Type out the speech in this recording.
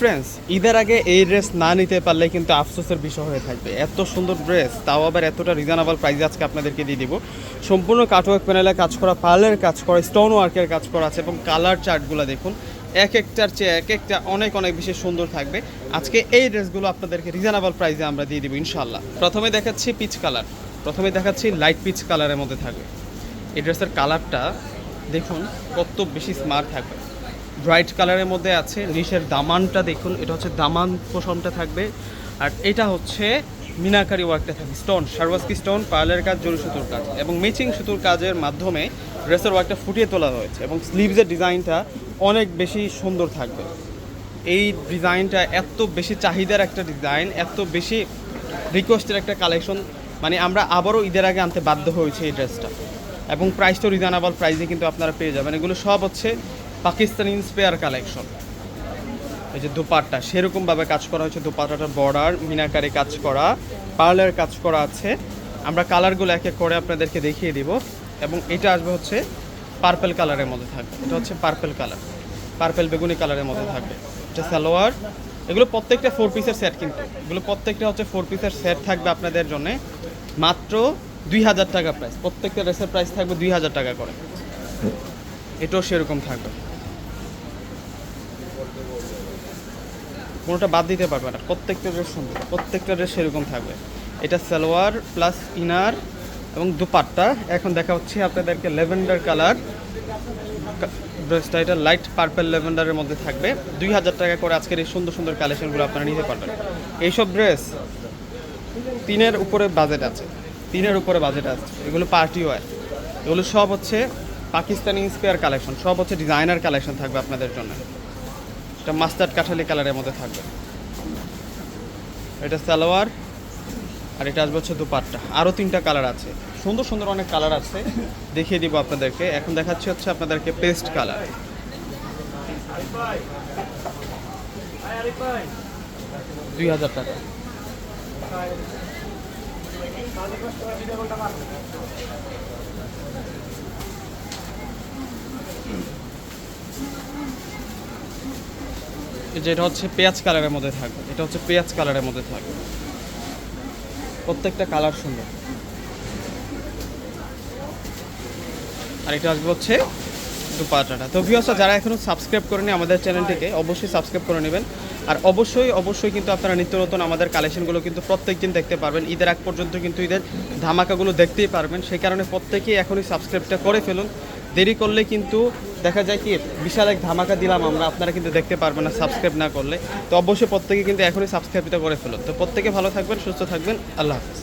Friends ঈদের আগে এই ড্রেস না নিতে পারলে কিন্তু আফসোসের বিষয় হয়ে থাকবে। এত সুন্দর ড্রেস তাও আবার এতটা রিজনেবল প্রাইসে আজকে আপনাদেরকে দিয়ে দিব। সম্পূর্ণ কাটওয়ার্ক প্যানেলে কাজ করা পার্লের কাজ করা স্টোন ওয়ার্কের কাজ করা আছে এবং কালার চার্টগুলো দেখুন। এক একটার চেয়ে এক একটা অনেক অনেক বেশি সুন্দর থাকবে। আজকে এই ড্রেসগুলো আপনাদেরকে রিজনেবল প্রাইসে আমরা দিয়ে দিব ইনশাল্লাহ প্রথমে দেখাচ্ছি পিচ কালার প্রথমে দেখাচ্ছি লাইট পিচ কালারের মধ্যে থাকবে। এই ড্রেসের কালারটা দেখুন, কত বেশি স্মার্ট থাকবে। ব্রাইট কালারের মধ্যে আছে নিচের দামানটা দেখুন, এটা হচ্ছে দামান পোষণটা থাকবে। আর এটা হচ্ছে মিনাকারি ওয়ার্কটা থাকবে, স্টোন সার্ভাস্কি স্টোন, পার্লের কাজ, জরি সুতোর কাজ এবং মেচিং সুতোর কাজের মাধ্যমে ড্রেসের ওয়ার্কটা ফুটিয়ে তোলা হয়েছে এবং স্লিভসের ডিজাইনটা অনেক বেশি সুন্দর থাকবে। এই ডিজাইনটা এত বেশি চাহিদার একটা ডিজাইন, এত বেশি রিকোয়েস্টের একটা কালেকশন মানে আমরা আবারও ঈদের আগে আনতে বাধ্য হয়েছে এই ড্রেসটা। এবং প্রাইসটাও রিজনেবল প্রাইসে কিন্তু আপনারা পেয়ে যাবেন। এগুলো সব হচ্ছে পাকিস্তানি ইন্সপায়ার কালেকশন এই যে দুপাট্টা, সেরকমভাবে কাজ করা হয়েছে। দুপাট্টাটার বর্ডার মিনাকারে কাজ করা পার্লার কাজ করা আছে। আমরা কালারগুলো এক এক করে আপনাদেরকে দেখিয়ে দিব। এবং এটা আসবে হচ্ছে পার্পেল কালারের মধ্যে থাকবে। এটা হচ্ছে পার্পেল কালার পার্পেল বেগুনি কালারের মধ্যে থাকবে। এটা সালোয়ার। এগুলো প্রত্যেকটা ফোর পিসের সেট কিন্তু। এগুলো প্রত্যেকটা হচ্ছে ফোর পিসের সেট থাকবে আপনাদের জন্য। মাত্র দুই হাজার টাকা প্রাইস প্রত্যেকটা ড্রেসের প্রাইস থাকবে দুই হাজার টাকা করে। এটাও সেরকম থাকবে। কোনোটা বাদ দিতে পারবে না। প্রত্যেকটা ড্রেস সুন্দর, প্রত্যেকটা ড্রেস সেরকম থাকবে। এটা সালোয়ার প্লাস ইনার এবং দুপাট্টা। এখন দেখা হচ্ছে আপনাদেরকে লেভেন্ডার কালার ড্রেসটা এটা লাইট পার্পেল লেভেন্ডারের মধ্যে থাকবে। দুই হাজার টাকা করে আজকের এই সুন্দর সুন্দর কালেকশনগুলো আপনারা নিতে পারবেন। এইসব ড্রেস তিনের উপরে বাজেট আছে। তিনের উপরে বাজেট আছে। এগুলো পার্টি ওয়ার এগুলো সব হচ্ছে পাকিস্তানি ইন্সপায়ার কালেকশন সব হচ্ছে ডিজাইনার কালেকশন থাকবে আপনাদের জন্য। এটা মাস্টার্ড কাঠালি কালারের মধ্যে থাকবে। এটা সালোয়ার, আর এটা আসবে হচ্ছে দুপাট্টা। আরও তিনটা কালার আছে। সুন্দর সুন্দর অনেক কালার আছে। দেখিয়ে দিব আপনাদেরকে। এখন দেখাচ্ছি হচ্ছে আপনাদেরকে পেস্ট কালার। দুই হাজার টাকা। যেটা হচ্ছে পেঁয়াজ কালারের মধ্যে থাকবে। এটা হচ্ছে পেঁয়াজ কালারের মধ্যে থাকবে। প্রত্যেকটা কালার সুন্দর। আর এটা আসবে হচ্ছে দুপাটাটা তো ভিউসরা যারা এখনও সাবস্ক্রাইব করেনি আমাদের চ্যানেলটিকে, অবশ্যই সাবস্ক্রাইব করে নেবেন। আর অবশ্যই অবশ্যই কিন্তু আপনারা নিত্য নতুন আমাদের কালেকশনগুলো কিন্তু প্রত্যেক দিন দেখতে পারবেন। ঈদের আগ পর্যন্ত কিন্তু ঈদের ধামাকাগুলো দেখতেই পারবেন। সেই কারণে প্রত্যেকেই এখনই সাবস্ক্রাইবটা করে ফেলুন। দেরি করলে কিন্তু দেখা যায় কি, বিশাল এক ধামাকা দিলাম আমরা, আপনারা কিন্তু দেখতে পারবেন না সাবস্ক্রাইব না করলে। তো অবশ্যই প্রত্যেকে কিন্তু এখনই সাবস্ক্রাইবটা করে ফেলুন। তো প্রত্যেকে ভালো থাকবেন, সুস্থ থাকবেন, আল্লাহ হাফিজ।